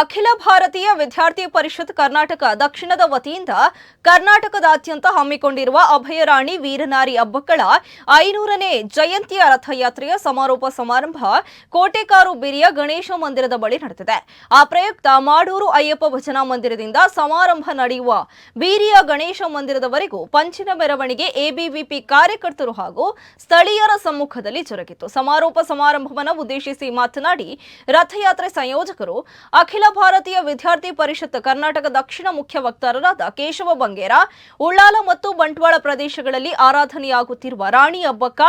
ಅಖಿಲ ಭಾರತೀಯ ವಿದ್ಯಾರ್ಥಿ ಪರಿಷತ್ ಕರ್ನಾಟಕ ದಕ್ಷಿಣದ ವತಿಯಿಂದ ಕರ್ನಾಟಕದಾದ್ಯಂತ ಹಮ್ಮಿಕೊಂಡಿರುವ ಅಭಯರಾಣಿ ವೀರನಾರಿ ಅಬ್ಬಕ್ಕಳ ಐನೂರನೇ ಜಯಂತಿಯ ರಥಯಾತ್ರೆಯ ಸಮಾರೋಪ ಸಮಾರಂಭ ಕೋಟೆಕಾರು ಬಿರಿಯ ಗಣೇಶ ಮಂದಿರದ ಬಳಿ ನಡೆದಿದೆ. ಆ ಪ್ರಯುಕ್ತ ಮಾಡೂರು ಅಯ್ಯಪ್ಪ ಭಜನಾ ಮಂದಿರದಿಂದ ಸಮಾರಂಭ ನಡೆಯುವ ಬೀರಿಯ ಗಣೇಶ ಮಂದಿರದವರೆಗೂ ಪಂಚಿನ ಮೆರವಣಿಗೆ ಎಬಿವಿಪಿ ಕಾರ್ಯಕರ್ತರು ಹಾಗೂ ಸ್ಥಳೀಯರ ಸಮ್ಮುಖದಲ್ಲಿ ಜರುಗಿತು. ಸಮಾರೋಪ ಸಮಾರಂಭವನ್ನು ಉದ್ದೇಶಿಸಿ ಮಾತನಾಡಿ, ರಥಯಾತ್ರೆ ಸಂಯೋಜಕರು ಅಖಿಲ ಭಾರತೀಯ ವಿದ್ಯಾರ್ಥಿ ಪರಿಷತ್ ಕರ್ನಾಟಕ ದಕ್ಷಿಣ ಮುಖ್ಯ ವಕ್ತಾರರಾದ ಕೇಶವ ಬಂಗೇರ, ಉಳ್ಳಾಲ ಮತ್ತು ಬಂಟ್ವಾಳ ಪ್ರದೇಶಗಳಲ್ಲಿ ಆರಾಧನೆಯಾಗುತ್ತಿರುವ ರಾಣಿ ಹಬ್ಬಕ್ಕ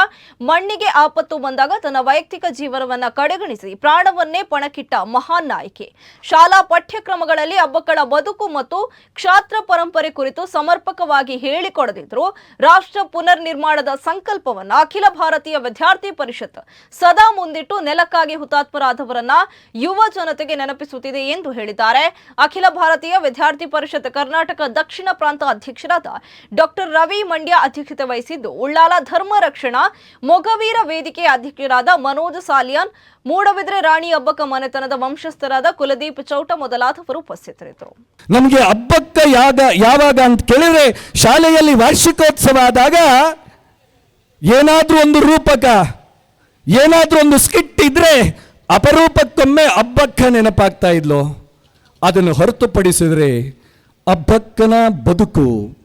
ಮಣ್ಣಿಗೆ ಆಪತ್ತು ಬಂದಾಗ ತನ್ನ ವೈಯಕ್ತಿಕ ಜೀವನವನ್ನ ಕಡೆಗಣಿಸಿ ಪ್ರಾಣವನ್ನೇ ಪಣಕ್ಕಿಟ್ಟ ಮಹಾನ್ ನಾಯಕಿ. ಶಾಲಾ ಪಠ್ಯಕ್ರಮಗಳಲ್ಲಿ ಹಬ್ಬಕ್ಕಳ ಬದುಕು ಮತ್ತು ಕ್ಷಾತ್ರ ಪರಂಪರೆ ಕುರಿತು ಸಮರ್ಪಕವಾಗಿ ಹೇಳಿಕೊಡದಿದ್ರು ರಾಷ್ಟ್ರ ಪುನರ್ ನಿರ್ಮಾಣದ ಸಂಕಲ್ಪವನ್ನ ಅಖಿಲ ಭಾರತೀಯ ವಿದ್ಯಾರ್ಥಿ ಪರಿಷತ್ ಸದಾ ಮುಂದಿಟ್ಟು ನೆಲಕ್ಕಾಗಿ ಹುತಾತ್ಮರಾದವರನ್ನ ಯುವ ಜನತೆಗೆ ನೆನಪಿಸುತ್ತಿದೆ ಎಂದು ಹೇಳಿದ್ದಾರೆ. ಅಖಿಲ ಭಾರತೀಯ ವಿದ್ಯಾರ್ಥಿ ಪರಿಷತ್ ಕರ್ನಾಟಕ ದಕ್ಷಿಣ ಪ್ರಾಂತ ಅಧ್ಯಕ್ಷರಾದ ಡಾಕ್ಟರ್ ರವಿ ಮಂಡ್ಯ ಅಧ್ಯಕ್ಷತೆ ವಹಿಸಿದ್ದು, ಉಳ್ಳಾಲ ಧರ್ಮ ರಕ್ಷಣಾ ಮೊಗವೀರ ವೇದಿಕೆ ಅಧ್ಯಕ್ಷರಾದ ಮನೋಜ್ ಸಾಲಿಯಾನ್, ಮೂಡಬಿದ್ರೆ ರಾಣಿ ಹಬ್ಬಕ ಮನೆತನದ ವಂಶಸ್ಥರಾದ ಕುಲದೀಪ್ ಚೌಟ ಮೊದಲಾದವರು ಉಪಸ್ಥಿತರಿದ್ದರು. ನಮಗೆ ಹಬ್ಬಕ್ಕ ಯಾವಾಗ ಅಂತ ಕೇಳಿದ್ರೆ ಶಾಲೆಯಲ್ಲಿ ವಾರ್ಷಿಕೋತ್ಸವ ಆದಾಗ ಏನಾದ್ರೂ ಒಂದು ರೂಪಕ, ಏನಾದ್ರೂ ಒಂದು ಸ್ಕಿಟ್ ಇದ್ರೆ ಅಪರೂಪಕ್ಕೊಮ್ಮೆ ಅಬ್ಬಕ್ಕ ನೆನಪಾಗ್ತಾ ಇದ್ಲೋ? ಅದನ್ನು ಹೊರತುಪಡಿಸಿದರೆ ಅಬ್ಬಕ್ಕನ ಬದುಕು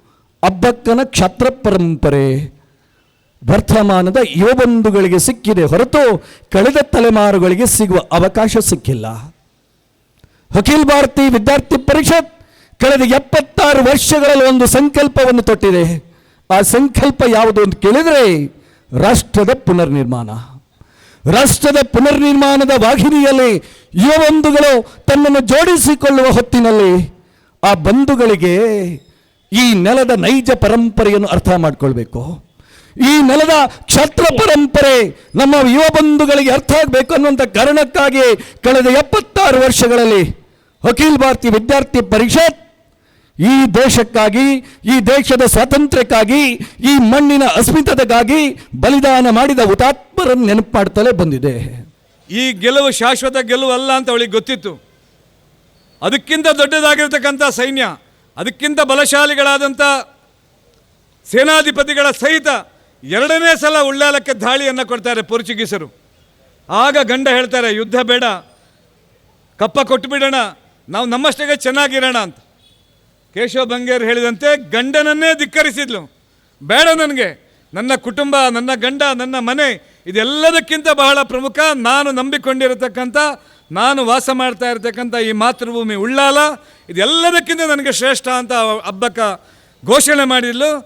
ಅಬ್ಬಕ್ಕನ ಕ್ಷತ್ರ ಪರಂಪರೆ, ವರ್ತಮಾನದ ಯುವಬಂಧುಗಳಿಗೆ ಸಿಕ್ಕಿದೆ ಹೊರತು ಕಳೆದ ತಲೆಮಾರುಗಳಿಗೆ ಸಿಗುವ ಅವಕಾಶ ಸಿಕ್ಕಿಲ್ಲ. ಅಖಿಲ ಭಾರತೀಯ ವಿದ್ಯಾರ್ಥಿ ಪರಿಷತ್ ಕಳೆದ ಎಪ್ಪತ್ತಾರು ವರ್ಷಗಳಲ್ಲಿ ಒಂದು ಸಂಕಲ್ಪವನ್ನು ತೊಟ್ಟಿದೆ. ಆ ಸಂಕಲ್ಪ ಯಾವುದು ಅಂತ ಕೇಳಿದರೆ ರಾಷ್ಟ್ರದ ಪುನರ್ನಿರ್ಮಾಣ. ರಾಷ್ಟ್ರದ ಪುನರ್ನಿರ್ಮಾಣದ ವಾಹಿನಿಯಲ್ಲಿ ಯುವ ಬಂಧುಗಳು ತನ್ನನ್ನು ಜೋಡಿಸಿಕೊಳ್ಳುವ ಹೊತ್ತಿನಲ್ಲಿ ಆ ಬಂಧುಗಳಿಗೆ ಈ ನೆಲದ ನೈಜ ಪರಂಪರೆಯನ್ನು ಅರ್ಥ ಮಾಡಿಕೊಳ್ಬೇಕು. ಈ ನೆಲದ ಕ್ಷತ್ರ ಪರಂಪರೆ ನಮ್ಮ ಯುವ ಬಂಧುಗಳಿಗೆ ಅರ್ಥ ಆಗಬೇಕು ಅನ್ನುವಂಥ ಕಾರಣಕ್ಕಾಗಿ ಕಳೆದ ಎಪ್ಪತ್ತಾರು ವರ್ಷಗಳಲ್ಲಿ ಅಖಿಲ ಭಾರತೀಯ ವಿದ್ಯಾರ್ಥಿ ಪರಿಷತ್ ಈ ದೇಶಕ್ಕಾಗಿ, ಈ ದೇಶದ ಸ್ವಾತಂತ್ರ್ಯಕ್ಕಾಗಿ, ಈ ಮಣ್ಣಿನ ಅಸ್ಮಿತತೆಗಾಗಿ ಬಲಿದಾನ ಮಾಡಿದ ಹುತಾತ್ಮರನ್ನು ನೆನಪು ಮಾಡ್ತಲೇ ಬಂದಿದೆ. ಈ ಗೆಲುವು ಶಾಶ್ವತ ಗೆಲುವು ಅಲ್ಲ ಅಂತ ಅವಳಿಗೆ ಗೊತ್ತಿತ್ತು. ಅದಕ್ಕಿಂತ ದೊಡ್ಡದಾಗಿರ್ತಕ್ಕಂಥ ಸೈನ್ಯ, ಅದಕ್ಕಿಂತ ಬಲಶಾಲಿಗಳಾದಂಥ ಸೇನಾಧಿಪತಿಗಳ ಸಹಿತ ಎರಡನೇ ಸಲ ಉಳ್ಳಾಲಕ್ಕೆ ದಾಳಿಯನ್ನು ಕೊಡ್ತಾರೆ ಪೋರ್ಚುಗೀಸರು. ಆಗ ಗಂಡ ಹೇಳ್ತಾರೆ, ಯುದ್ಧ ಬೇಡ, ಕಪ್ಪ ಕೊಟ್ಟುಬಿಡೋಣ ನಾವು ನಮ್ಮಷ್ಟೇ ಚೆನ್ನಾಗಿರೋಣ ಅಂತ. ಕೇಶವ ಬಂಗೇರ್ ಹೇಳಿದಂತೆ ಗಂಡನನ್ನೇ ಧಿಕ್ಕರಿಸಿದ್ಲು. ಬೇಡ ನನಗೆ. ನನ್ನ ಕುಟುಂಬ, ನನ್ನ ಗಂಡ, ನನ್ನ ಮನೆ, ಇದೆಲ್ಲದಕ್ಕಿಂತ ಬಹಳ ಪ್ರಮುಖ ನಾನು ನಂಬಿಕೊಂಡಿರತಕ್ಕಂಥ, ನಾನು ವಾಸ ಮಾಡ್ತಾ ಇರತಕ್ಕಂಥ ಈ ಮಾತೃಭೂಮಿ ಉಳ್ಳಾಲ, ಇದೆಲ್ಲದಕ್ಕಿಂತ ನನಗೆ ಶ್ರೇಷ್ಠ ಅಂತ ಹಬ್ಬಕ್ಕ ಘೋಷಣೆ ಮಾಡಿದ್ಲು.